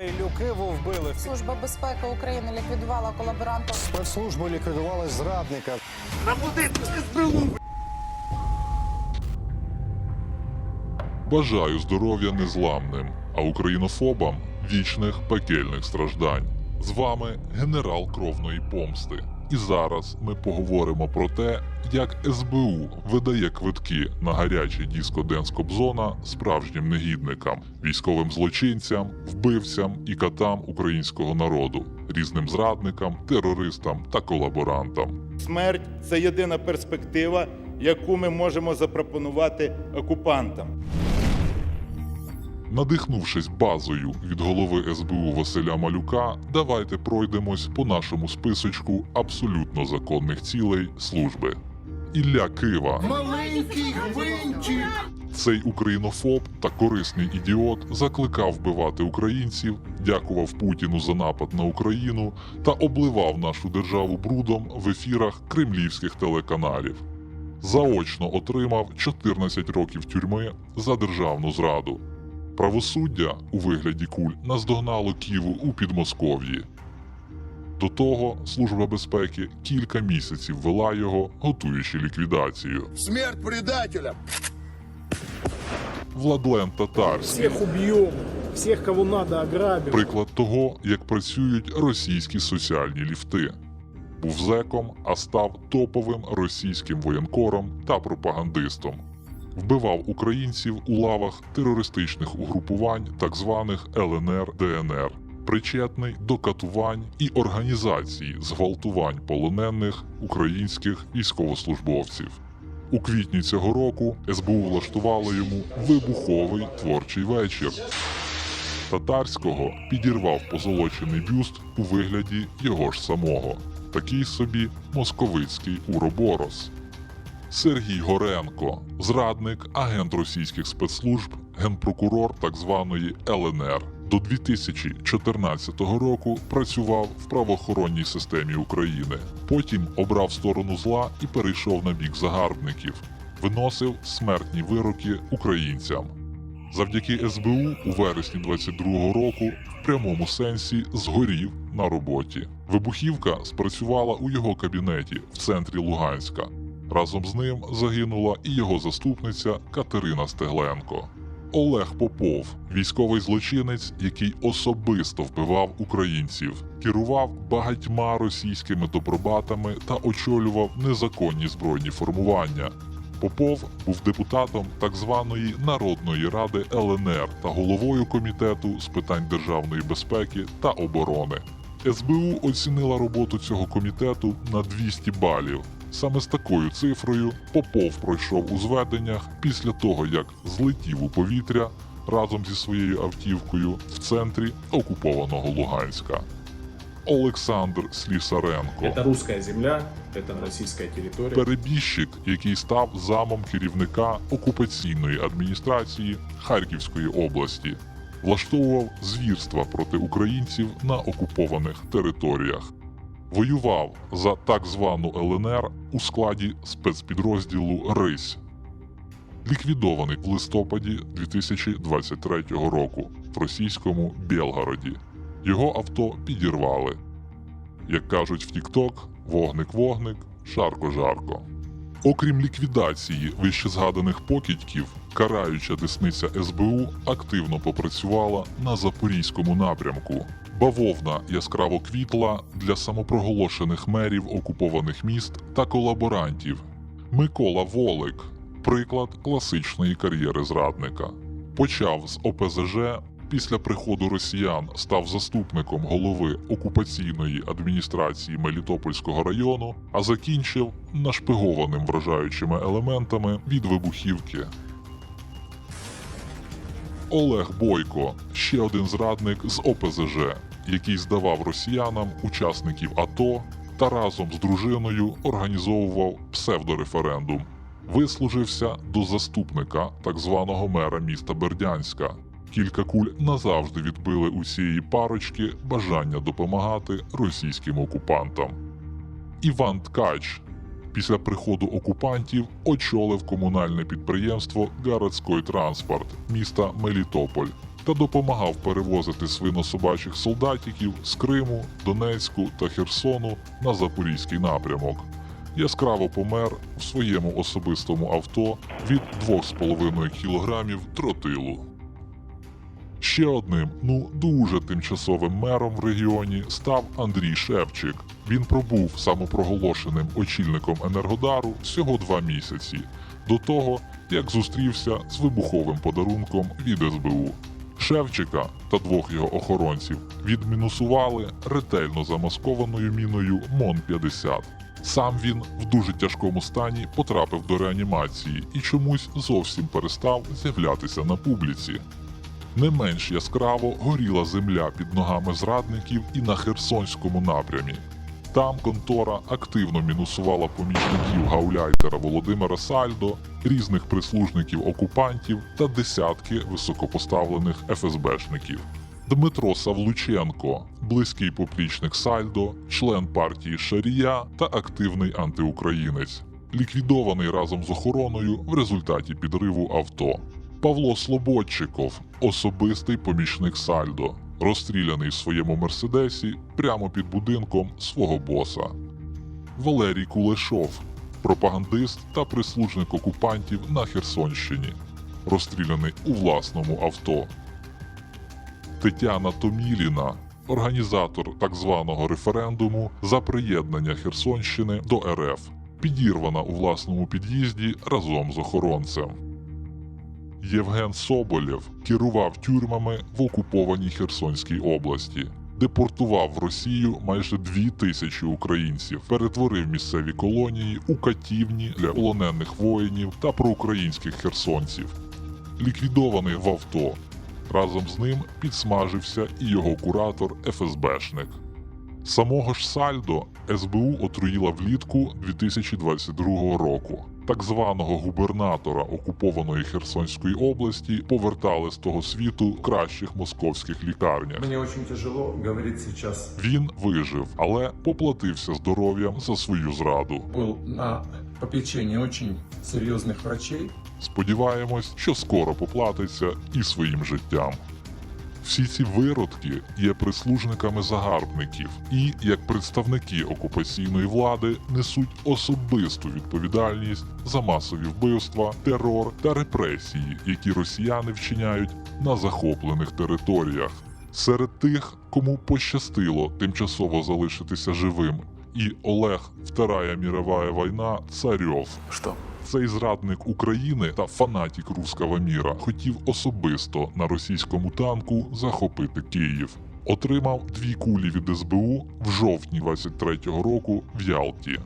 Люкиву вбили. Служба безпеки України ліквідувала колаборанта. Спецслужби ліквідували зрадника. Бажаю здоров'я незламним, а українофобам вічних пекельних страждань. З вами генерал кровної помсти. І зараз ми поговоримо про те, як СБУ видає квитки на гарячий диско-денс Кобзона справжнім негідникам, військовим злочинцям, вбивцям і катам українського народу, різним зрадникам, терористам та колаборантам. Смерть це єдина перспектива, яку ми можемо запропонувати окупантам. Надихнувшись базою від голови СБУ Василя Малюка, давайте пройдемось по нашому списочку абсолютно законних цілей служби. Ілля Кива, Маленький гвинтик. цей українофоб та корисний ідіот закликав вбивати українців, дякував Путіну за напад на Україну та обливав нашу державу брудом в ефірах кремлівських телеканалів. Заочно отримав 14 років тюрми за державну зраду. Правосуддя у вигляді куль наздогнало Ківу у Підмосков'ї. До того Служба безпеки кілька місяців вела його, готуючи ліквідацію. Смерть предателям. Владлен Татарський Всех убьем, всех, кого надо, ограбим. приклад того, як працюють російські соціальні ліфти. Був зеком, а став топовим російським воєнкором та пропагандистом. Вбивав українців у лавах терористичних угрупувань так званих ЛНР ДНР, причетний до катувань і організації зґвалтувань полонених українських військовослужбовців. У квітні цього року СБУ влаштувало йому вибуховий творчий вечір. Татарського підірвав позолочений бюст у вигляді його ж самого, такий собі московицький Уроборос. Сергій Горенко, зрадник, агент російських спецслужб, генпрокурор так званої ЛНР. До 2014 року працював в правоохоронній системі України. Потім обрав сторону зла і перейшов на бік загарбників, виносив смертні вироки українцям. Завдяки СБУ у вересні 22-го року в прямому сенсі згорів на роботі. Вибухівка спрацювала у його кабінеті в центрі Луганська. Разом з ним загинула і його заступниця Катерина Стегленко. Олег Попов, військовий злочинець, який особисто вбивав українців, керував багатьма російськими добробатами та очолював незаконні збройні формування. Попов був депутатом так званої Народної ради ЛНР та головою комітету з питань державної безпеки та оборони. СБУ оцінила роботу цього комітету на 200 балів. Саме з такою цифрою Попов пройшов у зведеннях після того, як злетів у повітря разом зі своєю автівкою в центрі окупованого Луганська. Олександр Слісаренко. Это русская земля, это российская территория. Перебіжчик, який став замом керівника окупаційної адміністрації Харківської області, влаштовував звірства проти українців на окупованих територіях. Воював за так звану ЛНР у складі спецпідрозділу Рись, ліквідований в листопаді 2023 року в російському Білгороді. Його авто підірвали. Як кажуть в TikTok, вогник-вогник, жарко-жарко. Окрім ліквідації вищезгаданих покидьків, караюча десниця СБУ активно попрацювала на запорізькому напрямку. Бавовна яскраво квітла для самопроголошених мерів окупованих міст та колаборантів. Микола Волик приклад класичної кар'єри зрадника. Почав з ОПЗЖ, після приходу росіян став заступником голови окупаційної адміністрації Мелітопольського району, а закінчив нашпигованим вражаючими елементами від вибухівки. Олег Бойко ще один зрадник з ОПЗЖ, який здавав росіянам учасників АТО та разом з дружиною організовував псевдореферендум. Вислужився до заступника так званого мера міста Бердянська. Кілька куль назавжди відбили у цієї парочки бажання допомагати російським окупантам. Іван Ткач після приходу окупантів очолив комунальне підприємство «Гарадський транспорт міста Мелітополь та допомагав перевозити свино-собачих солдатиків з Криму, Донецьку та Херсону на Запорізький напрямок. Яскраво помер в своєму особистому авто від 2,5 кілограмів тротилу. Ще одним, ну дуже тимчасовим мером в регіоні став Андрій Шевчик. Він пробув самопроголошеним очільником Енергодару всього два місяці до того, як зустрівся з вибуховим подарунком від СБУ. Шевчика та двох його охоронців відмінусували ретельно замаскованою міною МОН-50. Сам він в дуже тяжкому стані потрапив до реанімації і чомусь зовсім перестав з'являтися на публіці. Не менш яскраво горіла земля під ногами зрадників і на Херсонському напрямі. Там контора активно мінусувала помічників гауляйтера Володимира Сальдо, різних прислужників окупантів та десятки високопоставлених ФСБшників. Дмитро Савлученко, близький поплічник Сальдо, член партії Шарія та активний антиукраїнець, ліквідований разом з охороною в результаті підриву авто. Павло Слободчиков, особистий помічник Сальдо, розстріляний в своєму мерседесі прямо під будинком свого боса. Валерій Кулешов, пропагандист та прислужник окупантів на Херсонщині, розстріляний у власному авто. Тетяна Томіліна, організатор так званого референдуму за приєднання Херсонщини до РФ, підірвана у власному під'їзді разом з охоронцем. Євген Соболєв керував тюрмами в окупованій Херсонській області, депортував в Росію майже дві тисячі українців, перетворив місцеві колонії у катівні для полонених воїнів та проукраїнських херсонців. Ліквідований в авто. Разом з ним підсмажився і його куратор ФСБшник. Самого ж Сальдо СБУ отруїла влітку 2022 року. Так званого губернатора окупованої Херсонської області повертали з того світу в кращих московських лікарнях. Мне очень тяжело говорить сейчас. Він вижив, але поплатився здоров'ям за свою зраду. Был на попечении очень серьезных врачей. Сподіваємось, що скоро поплатиться і своїм життям. Всі ці виродки є прислужниками загарбників і, як представники окупаційної влади, несуть особисту відповідальність за масові вбивства, терор та репресії, які росіяни вчиняють на захоплених територіях. Серед тих, кому пощастило тимчасово залишитися живим, і Олег Вторая мірова війна Царьов. Что? Цей зрадник України та фанатік руського міра хотів особисто на російському танку захопити Київ. Отримав дві кулі від СБУ в жовтні 23-го року в Ялті.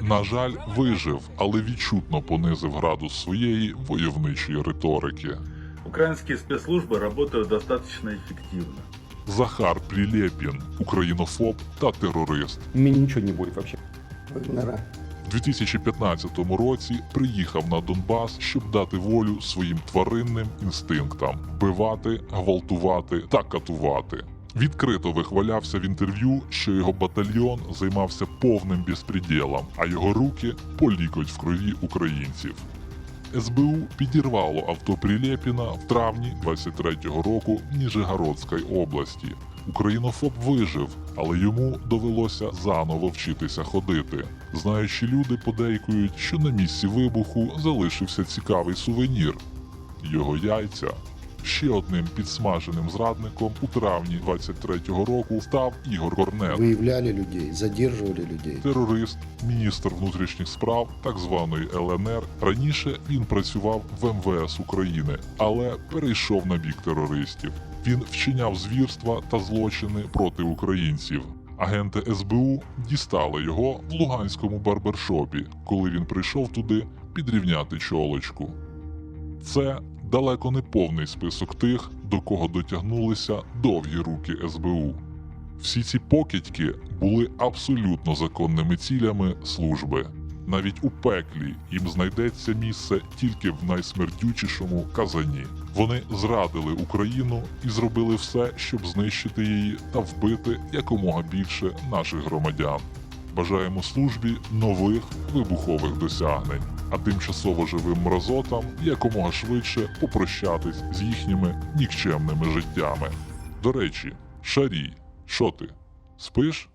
На жаль, вижив, але відчутно понизив градус своєї войовничої риторики. Украинские спецслужбы работают достаточно эффективно. Захар Прилєпін, українофоб та терорист. Мне ничего не будет вообще. У 2015 році приїхав на Донбас, щоб дати волю своїм тваринним інстинктам вбивати, гвалтувати та катувати. Відкрито вихвалявся в інтерв'ю, що його батальйон займався повним безпреділом, а його руки полікоть в крові українців. СБУ підірвало авто Прилєпіна в травні 23-го року в Ніжегородській області. Українофоб вижив, але йому довелося заново вчитися ходити. Знаючі люди подейкують, що на місці вибуху залишився цікавий сувенір його яйця. Ще одним підсмаженим зрадником у травні 23-го року став Ігор Корнет. Выявляли людей, задерживали людей. Терорист, міністр внутрішніх справ так званої ЛНР. Раніше він працював в МВС України, але перейшов на бік терористів. Він вчиняв звірства та злочини проти українців. Агенти СБУ дістали його в луганському барбершопі, коли він прийшов туди підрівняти чолочку. Це далеко не повний список тих, до кого дотягнулися довгі руки СБУ. Всі ці покидьки були абсолютно законними цілями служби. Навіть у пеклі їм знайдеться місце тільки в найсмертючішому казані. Вони зрадили Україну і зробили все, щоб знищити її та вбити якомога більше наших громадян. Бажаємо службі нових вибухових досягнень а тимчасово живим мразотам якомога швидше попрощатись з їхніми нікчемними життями. До речі, шарій, що ти спиш?